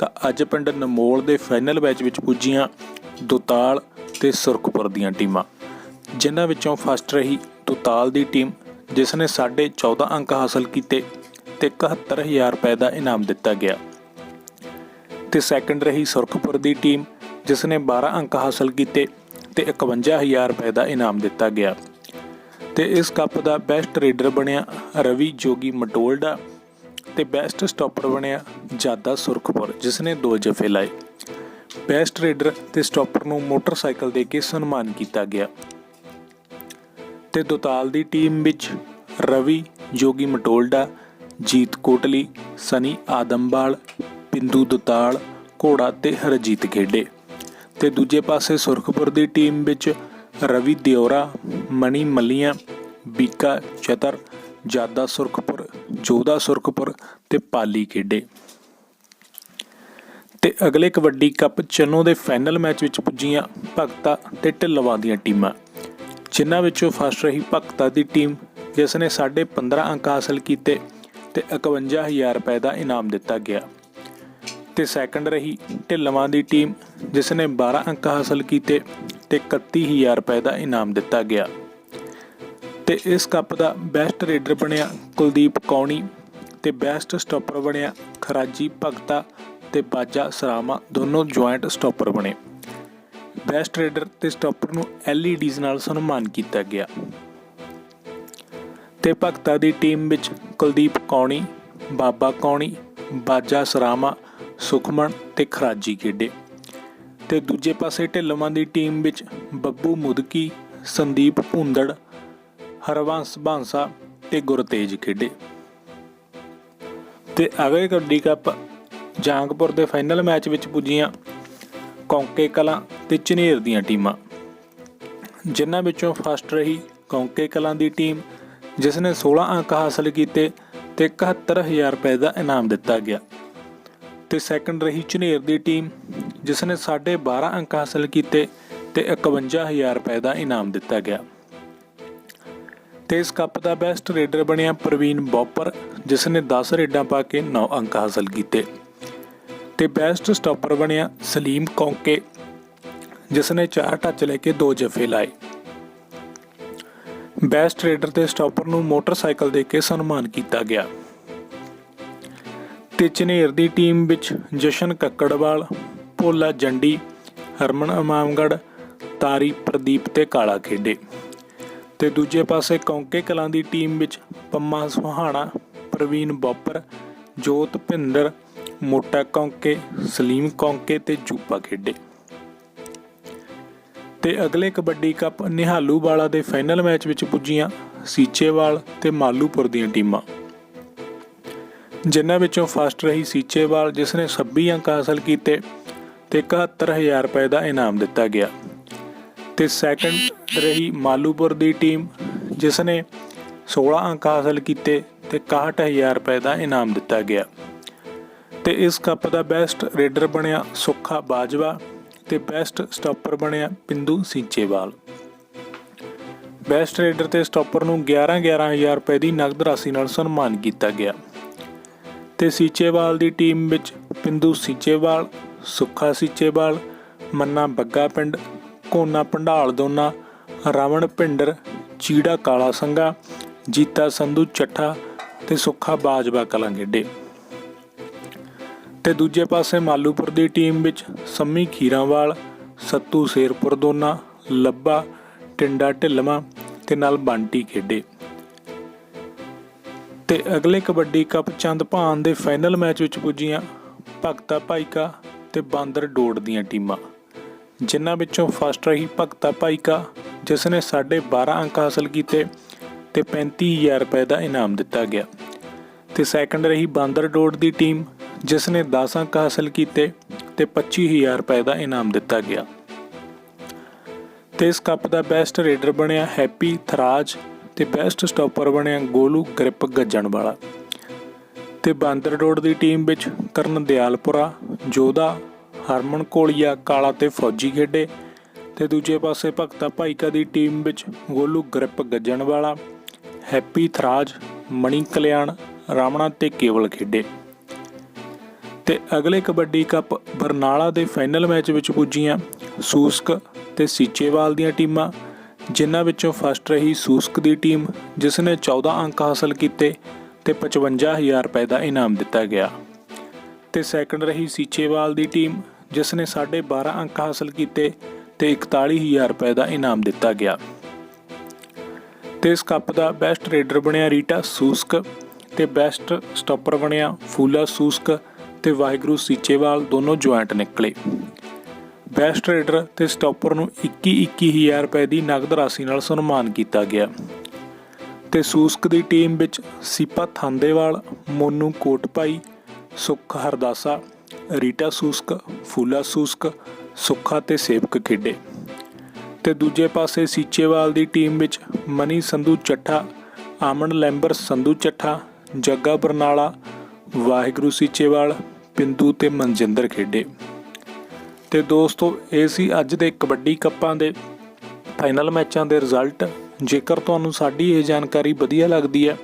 ਤਾਂ ਅੱਜ ਪਿੰਡ ਨਮੋਲ ਦੇ ਫਾਈਨਲ ਮੈਚ ਵਿੱਚ ਪੁੱਜੀਆਂ ਦੁਤਾਲ ਤੇ ਸੁਰਖਪੁਰ ਦੀਆਂ ਟੀਮਾਂ। ਜਿਨ੍ਹਾਂ ਵਿੱਚੋਂ ਫਸਟ ਰਹੀ ਦੁਤਾਲ ਦੀ ਟੀਮ, ਜਿਸ ਨੇ 14.5 ਅੰਕ ਹਾਸਲ ਕੀਤੇ ਤੇ 71000 ਰੁਪਏ ਦਾ ਇਨਾਮ ਦਿੱਤਾ ਗਿਆ। ਤੇ ਸੈਕੰਡ ਰਹੀ ਸੁਰਖਪੁਰ ਦੀ ਟੀਮ, ਜਿਸ ਨੇ 12 ਅੰਕ ਹਾਸਲ ਕੀਤੇ ਤੇ 51000 ਰੁਪਏ ਦਾ ਇਨਾਮ ਦਿੱਤਾ ਗਿਆ। ਤੇ ਇਸ ਕੱਪ ਦਾ ਬੈਸਟ ਰੇਡਰ ਬਣਿਆ ਰਵੀ ਜੋਗੀ ਮਟੋਲਡਾ। ਤੇ ਬੈਸਟ ਸਟਾਪਰ ਬਣਿਆ ਜਾਦਾ ਸੁਰਖਪੁਰ ਜਿਸ ਨੇ ਦੋ ਜਫੇ ਲਾਏ। ਬੈਸਟ ਰੇਡਰ ਤੇ ਸਟਾਪਰ ਨੂੰ ਮੋਟਰਸਾਈਕਲ ਦੇ ਕੇ ਸਨਮਾਨ ਕੀਤਾ ਗਿਆ। ਤੇ ਦੁਤਾਲ ਦੀ ਟੀਮ ਵਿੱਚ ਰਵੀ, ਜੋਗੀ ਮਟੋਲਡਾ, ਜੀਤ ਕੋਟਲੀ, ਸਨੀ ਆਦਮਵਾਲ ਪਿੰਦੂ ਦੁਤਾਲ, ਘੋੜਾ ਤੇ ਹਰਜੀਤ ਖੇਡੇ। ਤੇ ਦੂਜੇ ਪਾਸੇ ਸੁਰਖਪੁਰ ਦੀ ਟੀਮ ਵਿੱਚ ਰਵੀ ਦਿਓਰਾ ਮਣੀ ਮੱਲੀਆਂ, ਬੀਕਾ ਚਤਰ, ਜਾਦਾ ਸੁਰਖਪੁਰ ਜੋਧਾ ਸੁਰਖਪੁਰ ਤੇ ਪਾਲੀ ਖੇਡੇ। ਤੇ ਅਗਲੇ ਕਬੱਡੀ ਕੱਪ ਚੰਨੋ ਦੇ ਫਾਈਨਲ ਮੈਚ ਵਿੱਚ ਪੁੱਜੀਆਂ ਭਗਤਾ ਤੇ ਢਿੱਲਵਾਂ ਦੀਆਂ ਟੀਮਾਂ। ਜਿਨ੍ਹਾਂ ਵਿੱਚੋਂ ਫਸਟ ਰਹੀ ਭਗਤਾ ਦੀ ਟੀਮ, ਜਿਸ ਨੇ 15.5 ਅੰਕ ਹਾਸਲ ਕੀਤੇ ਤੇ 51000 ਰੁਪਏ ਦਾ ਇਨਾਮ ਦਿੱਤਾ ਗਿਆ। ਤੇ ਸੈਕੰਡ ਰਹੀ ਢਿੱਲਵਾਂ ਦੀ ਟੀਮ, ਜਿਸ ਨੇ 12 ਅੰਕ ਹਾਸਲ ਕੀਤੇ ਤੇ 31000 ਰੁਪਏ ਦਾ ਇਨਾਮ ਦਿੱਤਾ ਗਿਆ। ਤੇ ਇਸ ਕੱਪ ਦਾ ਬੈਸਟ ਰੇਡਰ ਬਣਿਆ ਕੁਲਦੀਪ ਕੌਣੀ ਤੇ ਬੈਸਟ ਸਟਾਪਰ ਬਣਿਆ ਖਰਾਜੀ ਭਗਤਾ ਤੇ ਬਾਜਾ ਸਰਾਮਾ, ਦੋਨੋਂ ਜੁਆਇੰਟ ਸਟਾਪਰ ਬਣੇ। ਬੈਸਟ ਰੇਡਰ ਤੇ ਸਟਾਪਰ ਨੂੰ LEDs ਨਾਲ ਸਨਮਾਨ ਕੀਤਾ ਗਿਆ। ਤੇ ਭਗਤਾ ਦੀ ਟੀਮ ਵਿੱਚ ਕੁਲਦੀਪ ਕੌਣੀ, ਬਾਬਾ ਕੌਣੀ, ਬਾਜਾ ਸਰਾਮਾ, ਸੁਖਮਨ ਤੇ ਖਰਾਜੀ ਖੇਡੇ। ਤੇ ਦੂਜੇ ਪਾਸੇ ਢਿੱਲਵਾਂ ਦੀ ਟੀਮ ਵਿੱਚ ਬੱਬੂ ਮੁਦਕੀ, ਸੰਦੀਪ ਭੁੰਦੜ ਹਰਵੰਸ ਬਾਂਸਾ ਤੇ ਗੁਰਤੇਜ ਖੇਡੇ। ਤੇ ਅਗਲੇ ਕਬੱਡੀ ਕੱਪ ਜਾਂਗਪੁਰ ਦੇ ਫਾਈਨਲ ਮੈਚ ਵਿੱਚ ਪੁੱਜੀਆਂ ਕੌਂਕੇ ਕਲਾਂ ਤੇ ਝਨੇਰ ਦੀਆਂ ਟੀਮਾਂ। ਜਿਨ੍ਹਾਂ ਵਿੱਚੋਂ ਫਸਟ ਰਹੀ ਕੌਂਕੇ ਕਲਾਂ ਦੀ ਟੀਮ, ਜਿਸ ਨੇ 16 ਅੰਕ ਹਾਸਲ ਕੀਤੇ ਤੇ 71000 ਰੁਪਏ ਦਾ ਇਨਾਮ ਦਿੱਤਾ ਗਿਆ। ਤੇ ਸੈਕੰਡ ਰਹੀ ਝਨੇਰ ਦੀ ਟੀਮ, ਜਿਸ ਨੇ 12.5 ਅੰਕ ਹਾਸਲ ਕੀਤੇ ਤੇ 51000 ਰੁਪਏ ਦਾ ਇਨਾਮ ਦਿੱਤਾ ਗਿਆ। ਤੇ ਇਸ ਕੱਪ ਦਾ ਬੈਸਟ ਰੇਡਰ ਬਣਿਆ ਪ੍ਰਵੀਨ ਬੌਪਰ ਜਿਸ ਨੇ 10 ਰੇਡਾਂ ਪਾ ਕੇ 9 ਅੰਕ ਹਾਸਲ ਕੀਤੇ। ਤੇ ਬੈਸਟ ਸਟਾਪਰ ਬਣਿਆ ਸਲੀਮ ਕੌਂਕੇ ਜਿਸ ਨੇ 4 ਟੱਚ ਲੈ ਕੇ 2 ਜਫੇ ਲਾਏ। ਬੈਸਟ ਰੇਡਰ ਤੇ ਸਟਾਪਰ ਨੂੰ ਮੋਟਰਸਾਈਕਲ ਦੇ ਕੇ ਸਨਮਾਨ ਕੀਤਾ ਗਿਆ। ਤੇ ਝਨੇਰ ਦੀ ਟੀਮ ਵਿੱਚ ਜਸ਼ਨ ਕੱਕੜਵਾਲ, ਭੋਲਾ ਜੰਡੀ, ਹਰਮਨ ਇਮਾਮਗੜ ਤਾਰੀ ਪ੍ਰਦੀਪ ਤੇ ਕਾਲਾ ਖੇਡੇ। ਤੇ ਦੂਜੇ ਪਾਸੇ ਕੌਂਕੇ ਕਲਾਂ ਦੀ ਟੀਮ ਵਿੱਚ ਪੰਮਾ ਸੁਹਾਣਾ, ਪ੍ਰਵੀਨ ਬੋਪਰ, ਜੋਤ ਭਿੰਦਰ, ਮੋਟਾ ਕੌਂਕੇ, ਸਲੀਮ ਕੌਂਕੇ ਤੇ ਜੂਪਾ ਖੇਡੇ। ਤੇ ਅਗਲੇ ਕਬੱਡੀ ਕੱਪ ਨਿਹਾਲੂ ਵਾਲਾ ਦੇ ਫਾਈਨਲ ਮੈਚ ਵਿੱਚ ਪੁੱਜੀਆਂ ਸੀਚੇਵਾਲ ਤੇ ਮਾਲੂਪੁਰ ਦੀਆਂ ਟੀਮਾਂ। ਜਿਨ੍ਹਾਂ ਵਿੱਚੋਂ ਫਸਟ ਰਹੀ ਸੀਚੇਵਾਲ, ਜਿਸ ਨੇ 26 ਅੰਕ ਹਾਸਲ ਕੀਤੇ ਤੇ 71000 ਰੁਪਏ ਦਾ ਇਨਾਮ ਦਿੱਤਾ ਗਿਆ। ਤੇ ਸੈਕੰਡ ਰਹੀ ਮਾਲੂਪੁਰ ਦੀ ਟੀਮ ਜਿਸ ਨੇ 16 ਅੰਕ ਹਾਸਲ ਕੀਤੇ ਤੇ 61000 ਰੁਪਏ ਦਾ ਇਨਾਮ ਦਿੱਤਾ ਗਿਆ। ਤੇ ਇਸ ਕੱਪ ਦਾ ਬੈਸਟ ਰੇਡਰ ਬਣਿਆ ਸੁੱਖਾ ਬਾਜਵਾ ਤੇ ਬੈਸਟ ਸਟਾਪਰ ਬਣਿਆ ਪਿੰਦੂ ਸਿੰਚੇਵਾਲ। ਬੈਸਟ ਰੇਡਰ ਤੇ ਸਟਾਪਰ ਨੂੰ 11 11000 ਰੁਪਏ ਦੀ ਨਗਦ ਰਾਸ਼ੀ ਨਾਲ ਸਨਮਾਨ ਕੀਤਾ ਗਿਆ। ਤੇ ਸੀਚੇਵਾਲ ਦੀ ਟੀਮ ਵਿੱਚ ਪਿੰਦੂ ਸੀਚੇਵਾਲ, ਸੁੱਖਾ ਸੀਚੇਵਾਲ, ਮੰਨਾ ਬੱਗਾ ਪਿੰਡ ਕੋਨਾ ਭੰਡਾਲ ਦੋਨਾ, ਰਾਵਣ ਭਿੰਡਰ, ਚੀੜਾ ਕਾਲਾ ਸੰਗਾ ਜੀਤਾ ਸੰਧੂ ਚੱਠਾ ਤੇ ਸੁੱਖਾ ਬਾਜਵਾ ਕਲਾਂ ਖੇਡੇ ਤੇ ਦੂਜੇ ਪਾਸੇ ਮਾਲੂਪੁਰ ਦੀ ਟੀਮ ਵਿੱਚ ਸੰਮੀ ਖੀਰਾਵਾਲ, ਸੱਤੂ ਸ਼ੇਰਪੁਰ ਦੋਨਾ, ਲੱਭਾ, ਟਿੰਡਾ ਢਿੱਲਵਾਂ ਤੇ ਨਾਲ ਬੰਟੀ ਖੇਡੇ। ਤੇ ਅਗਲੇ ਕਬੱਡੀ ਕੱਪ ਚੰਦਪਾਨ ਦੇ ਫਾਈਨਲ ਮੈਚ ਵਿੱਚ ਪੁੱਜੀਆਂ ਭਗਤਾ ਭਾਈਕਾ ਤੇ ਬਾਂਦਰ ਡੋੜ ਦੀਆਂ ਟੀਮਾਂ। ਜਿਨ੍ਹਾਂ ਵਿੱਚੋਂ ਫਸਟ ਰਹੀ ਭਗਤਾ ਭਾਈਕਾ ਜਿਸ ਨੇ 12.5 ਅੰਕ ਹਾਸਲ ਕੀਤੇ ਤੇ 35000 ਰੁਪਏ ਦਾ ਇਨਾਮ ਦਿੱਤਾ ਗਿਆ। ਤੇ ਸੈਕੰਡ ਰਹੀ ਬਾਂਦਰ ਡੋੜ ਦੀ ਟੀਮ ਜਿਸ ਨੇ 10 ਅੰਕ ਹਾਸਲ ਕੀਤੇ ਤੇ 25000 ਰੁਪਏ ਦਾ ਇਨਾਮ ਦਿੱਤਾ ਗਿਆ। ਤੇ ਇਸ ਕੱਪ ਦਾ ਬੈਸਟ ਰੇਡਰ ਬਣਿਆ ਹੈਪੀ ਥਰਾਜ ਤੇ ਬੈਸਟ ਸਟਾਪਰ ਬਣਿਆ ਗੋਲੂ ਗ੍ਰਿਪ ਗੱਜਣ ਵਾਲਾ ਤੇ ਬਾਂਦਰ ਰੋਡ ਦੀ ਟੀਮ ਵਿੱਚ ਕਰਨ ਦਿਆਲਪੁਰਾ ਜੋਧਾ ਹਰਮਨ ਕੋਲੀਆ ਕਾਲਾ ਤੇ ਫੌਜੀ ਖੇਡੇ ਤੇ ਦੂਜੇ ਪਾਸੇ ਭਗਤਾ ਭਾਈਕਾ ਦੀ ਟੀਮ ਵਿੱਚ ਗੋਲੂ ਗ੍ਰਿਪ ਗੱਜਣ ਵਾਲਾ, ਹੈਪੀ ਥਰਾਜ, ਮਣੀ ਕਲਿਆਣ ਰਾਮਣਾ ਤੇ ਕੇਵਲ ਖੇਡੇ। ਤੇ ਅਗਲੇ ਕਬੱਡੀ ਕੱਪ ਬਰਨਾਲਾ ਦੇ ਫਾਈਨਲ ਮੈਚ ਵਿੱਚ ਪੁੱਜੀਆਂ ਸੂਸਕ ਤੇ ਸੀਚੇਵਾਲ ਦੀਆਂ ਟੀਮਾਂ, ਜਿਨ੍ਹਾਂ ਵਿੱਚੋਂ ਫਸਟ ਰਹੀ ਸੂਸਕ ਦੀ ਟੀਮ, ਜਿਸ ਨੇ 14 ਅੰਕ ਹਾਸਲ ਕੀਤੇ ਤੇ 55000 ਰੁਪਏ ਦਾ ਇਨਾਮ ਦਿੱਤਾ ਗਿਆ। ਤੇ ਸੈਕੰਡ ਰਹੀ ਸੀਚੇਵਾਲ ਦੀ ਟੀਮ ਜਿਸ ਨੇ 12.5 ਅੰਕ ਹਾਸਲ ਕੀਤੇ ਤੇ 41000 ਰੁਪਏ ਦਾ ਇਨਾਮ ਦਿੱਤਾ ਗਿਆ। ਤੇ ਇਸ ਕੱਪ ਦਾ ਬੈਸਟ ਰੇਡਰ ਬਣਿਆ ਰੀਟਾ ਸੂਸਕ ਤੇ ਬੈਸਟ ਸਟਾਪਰ ਬਣਿਆ ਫੂਲਾ ਸੂਸਕ ਤੇ ਵਾਹਿਗੁਰੂ ਸੀਚੇਵਾਲ ਦੋਨੋਂ ਜੁਆਇੰਟ ਨਿਕਲੇ। ਬੈਸਟ ਰੇਡਰ ਤੇ ਸਟਾਪਰ ਨੂੰ 21-21000 ਰੁਪਏ ਦੀ ਨਗਦ ਰਾਸ਼ੀ ਨਾਲ ਸਨਮਾਨ ਕੀਤਾ ਗਿਆ। ਤੇ ਸੂਸਕ ਦੀ ਟੀਮ ਵਿੱਚ ਸੀਪਾ ਥਾਂਦੇਵਾਲ, ਮੋਨੂ ਕੋਟਪਾਈ ਸੁੱਖ ਹਰਦਾਸਾ ਰੀਟਾ ਸੂਸਕ, ਫੂਲਾ ਸੂਸਕ, ਸੁੱਖਾ ਤੇ ਸੇਵਕ ਖੇਡੇ। ਤੇ ਦੂਜੇ ਪਾਸੇ ਸੀਚੇਵਾਲ ਦੀ ਟੀਮ ਵਿੱਚ ਮਨੀ ਸੰਧੂ ਚੱਠਾ ਆਮਨ ਲੈਂਬਰ ਸੰਧੂ ਚੱਠਾ, ਜੱਗਾ ਬਰਨਾਲਾ, ਵਾਹਿਗੁਰੂ ਸੀਚੇਵਾਲ, ਪਿੰਦੂ ਤੇ ਮਨਜਿੰਦਰ ਖੇਡੇ। ਤੇ ਦੋਸਤੋ, ਇਹ ਸੀ ਅੱਜ ਦੇ ਕਬੱਡੀ ਕੱਪਾਂ ਦੇ ਫਾਈਨਲ ਮੈਚਾਂ ਦੇ ਰਿਜ਼ਲਟ। ਜੇਕਰ ਤੁਹਾਨੂੰ ਸਾਡੀ ਇਹ ਜਾਣਕਾਰੀ ਵਧੀਆ ਲੱਗਦੀ ਹੈ,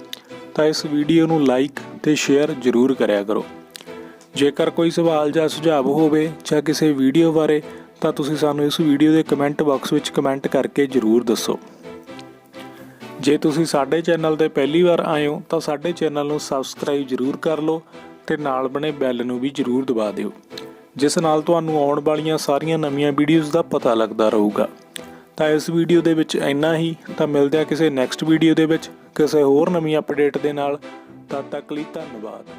ਤਾਂ ਇਸ ਵੀਡੀਓ ਨੂੰ ਲਾਈਕ ਤੇ ਸ਼ੇਅਰ ਜ਼ਰੂਰ ਕਰਿਆ ਕਰੋ। ਜੇਕਰ ਕੋਈ ਸਵਾਲ ਜਾਂ ਸੁਝਾਅ ਹੋਵੇ ਜਾਂ ਕਿਸੇ ਵੀਡੀਓ ਬਾਰੇ, ਤਾਂ ਤੁਸੀਂ ਸਾਨੂੰ ਇਸ ਵੀਡੀਓ ਦੇ ਕਮੈਂਟ ਬਾਕਸ ਵਿੱਚ ਕਮੈਂਟ ਕਰਕੇ ਜ਼ਰੂਰ ਦੱਸੋ। ਜੇ ਤੁਸੀਂ ਸਾਡੇ ਚੈਨਲ ਤੇ ਪਹਿਲੀ ਵਾਰ ਆਏ ਹੋ, ਤਾਂ ਸਾਡੇ ਚੈਨਲ ਨੂੰ ਸਬਸਕ੍ਰਾਈਬ ਜ਼ਰੂਰ ਕਰ ਲਓ ਤੇ ਨਾਲ ਬਣੇ ਬੈਲ ਨੂੰ ਵੀ ਜ਼ਰੂਰ ਦਬਾ ਦਿਓ, ਜਿਸ ਨਾਲ ਤੁਹਾਨੂੰ ਆਉਣ ਵਾਲੀਆਂ ਸਾਰੀਆਂ ਨਵੀਆਂ ਵੀਡੀਓਜ਼ ਦਾ ਪਤਾ ਲੱਗਦਾ ਰਹੂਗਾ। ਤਾਂ ਇਸ ਵੀਡੀਓ ਦੇ ਵਿੱਚ ਇੰਨਾ ਹੀ, ਤਾਂ ਮਿਲਦੇ ਆ ਕਿਸੇ ਨੈਕਸਟ ਵੀਡੀਓ ਦੇ ਵਿੱਚ, ਕਿਸੇ ਹੋਰ ਨਵੀਂ ਅਪਡੇਟ ਦੇ ਨਾਲ। ਤਦ ਤੱਕ ਲਈ ਧੰਨਵਾਦ।